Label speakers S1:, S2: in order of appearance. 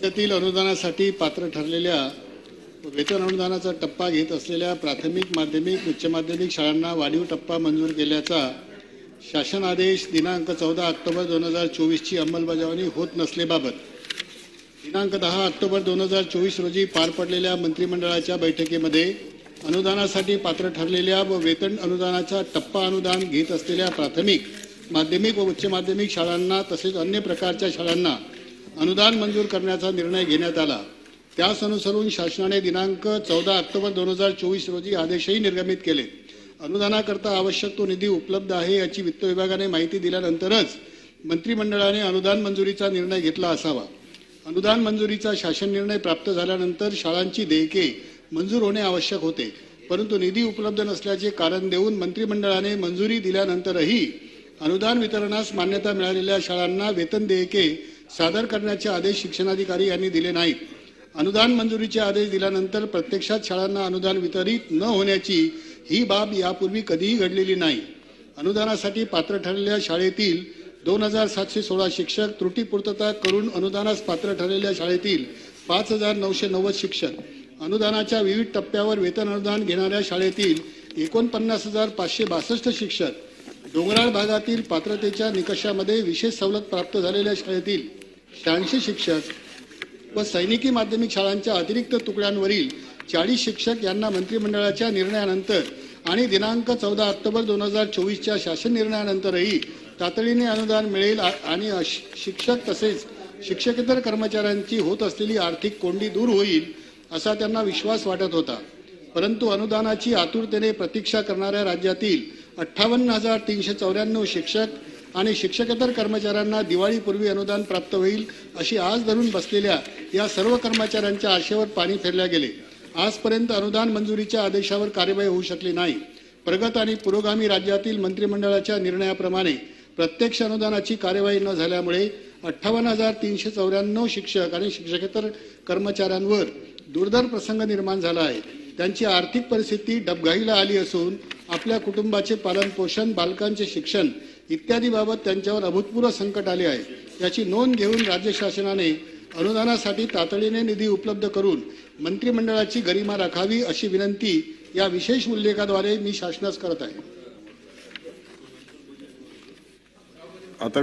S1: राज्यातील अनुदानासाठी पात्र ठरलेल्या वेतन अनुदानाचा टप्पा घेत असलेल्या प्राथमिक माध्यमिक उच्च माध्यमिक शाळांना वाढीव टप्पा मंजूर केल्याचा शासन आदेश दिनांक चौदा ऑक्टोबर दोन हजार चोवीसची अंमलबजावणी होत नसलेबाबत दिनांक दहा ऑक्टोबर दोन हजार चोवीस रोजी पार पडलेल्या मंत्रिमंडळाच्या बैठकीमध्ये अनुदानासाठी पात्र ठरलेल्या व वेतन अनुदानाचा टप्पा अनुदान घेत असलेल्या प्राथमिक माध्यमिक व उच्च माध्यमिक शाळांना तसेच अन्य प्रकारच्या शाळांना अनुदान मंजूर करण्याचा निर्णय घेण्यात आला. त्यास अनुसरून शासनाने दिनांक चौदा ऑक्टोबर दोन हजार चोवीस रोजी आदेशही निर्गमित केले. अनुदानाकरता आवश्यक तो निधी उपलब्ध आहे याची वित्त विभागाने माहिती दिल्यानंतरच मंत्रिमंडळाने अनुदान मंजुरीचा निर्णय घेतला असावा. अनुदान मंजुरीचा शासन निर्णय प्राप्त झाल्यानंतर शाळांची देयके मंजूर होणे आवश्यक होते. परंतु निधी उपलब्ध नसल्याचे कारण देऊन मंत्रिमंडळाने मंजुरी दिल्यानंतरही अनुदान वितरणास मान्यता मिळालेल्या शाळांना वेतन देयके सादर करण्याचे आदेश शिक्षणाधिकारी यांनी दिले नाहीत. अनुदान मंजुरीचे आदेश दिल्यानंतर प्रत्यक्षात शाळांना अनुदान वितरित न होण्याची ही बाब यापूर्वी कधीही घडलेली नाही. अनुदानासाठी पात्र ठरलेल्या शाळेतील दोन हजार सातशे सोळा शिक्षक त्रुटी पूर्तता करून अनुदानास पात्र ठरलेल्या शाळेतील पाच हजार नऊशे नव्वद शिक्षक अनुदानाच्या विविध टप्प्यावर वेतन अनुदान घेणाऱ्या शाळेतील एकोणपन्नास हजार पाचशे बासष्ट शिक्षक डोंगराळ भागातील पात्रतेच्या निकषामध्ये विशेष सवलत प्राप्त झालेल्या शाळेतील शहाऐंशी शिक्षक व सैनिकी माध्यमिक शाळांच्या अतिरिक्त तुकड्यांवरील चाळीस शिक्षक यांना मंत्रिमंडळाच्या निर्णयानंतर आणि दिनांक चौदा ऑक्टोबर दोन हजार चोवीसच्या शासन निर्णयानंतरही तातडीने अनुदान मिळेल आणि अश- शिक्षक तसेच शिक्षकेतर कर्मचाऱ्यांची होत असलेली आर्थिक कोंडी दूर होईल असा त्यांना विश्वास वाटत होता. परंतु अनुदानाची आतुरतेने प्रतीक्षा करणाऱ्या राज्यातील अठ्ठावन्न हजार तीनशे चौऱ्याण्णव शिक्षक आणि शिक्षकेतर कर्मचाऱ्यांना दिवाळीपूर्वी अनुदान प्राप्त होईल अशी आज धरून बसलेल्या या सर्व कर्मचाऱ्यांच्या आशेवर पाणी फेरल्या गेले. आजपर्यंत अनुदान मंजुरीच्या आदेशावर कार्यवाही होऊ शकली नाही. प्रगत आणि पुरोगामी राज्यातील मंत्रिमंडळाच्या निर्णयाप्रमाणे प्रत्यक्ष अनुदानाची कार्यवाही न झाल्यामुळे अठ्ठावन्न हजार तीनशे चौऱ्याण्णव शिक्षक आणि शिक्षकेतर कर्मचाऱ्यांवर दुर्धर प्रसंग निर्माण झाला आहे. त्यांची आर्थिक परिस्थिती डबघाईला आली असून आपल्या कुटुंबाचे पालनपोषण बालकांचे शिक्षण इत्यादी बाबत त्यांच्यावर अभूतपूर्व संकट आले आहे. याची नोंद घेऊन राज्य शासनाने अनुदानासाठी तातडीने निधी उपलब्ध करून मंत्रिमंडळाची गरिमा राखावी अशी विनंती या विशेष उल्लेखाद्वारे मी शासनास करत आहे.
S2: आता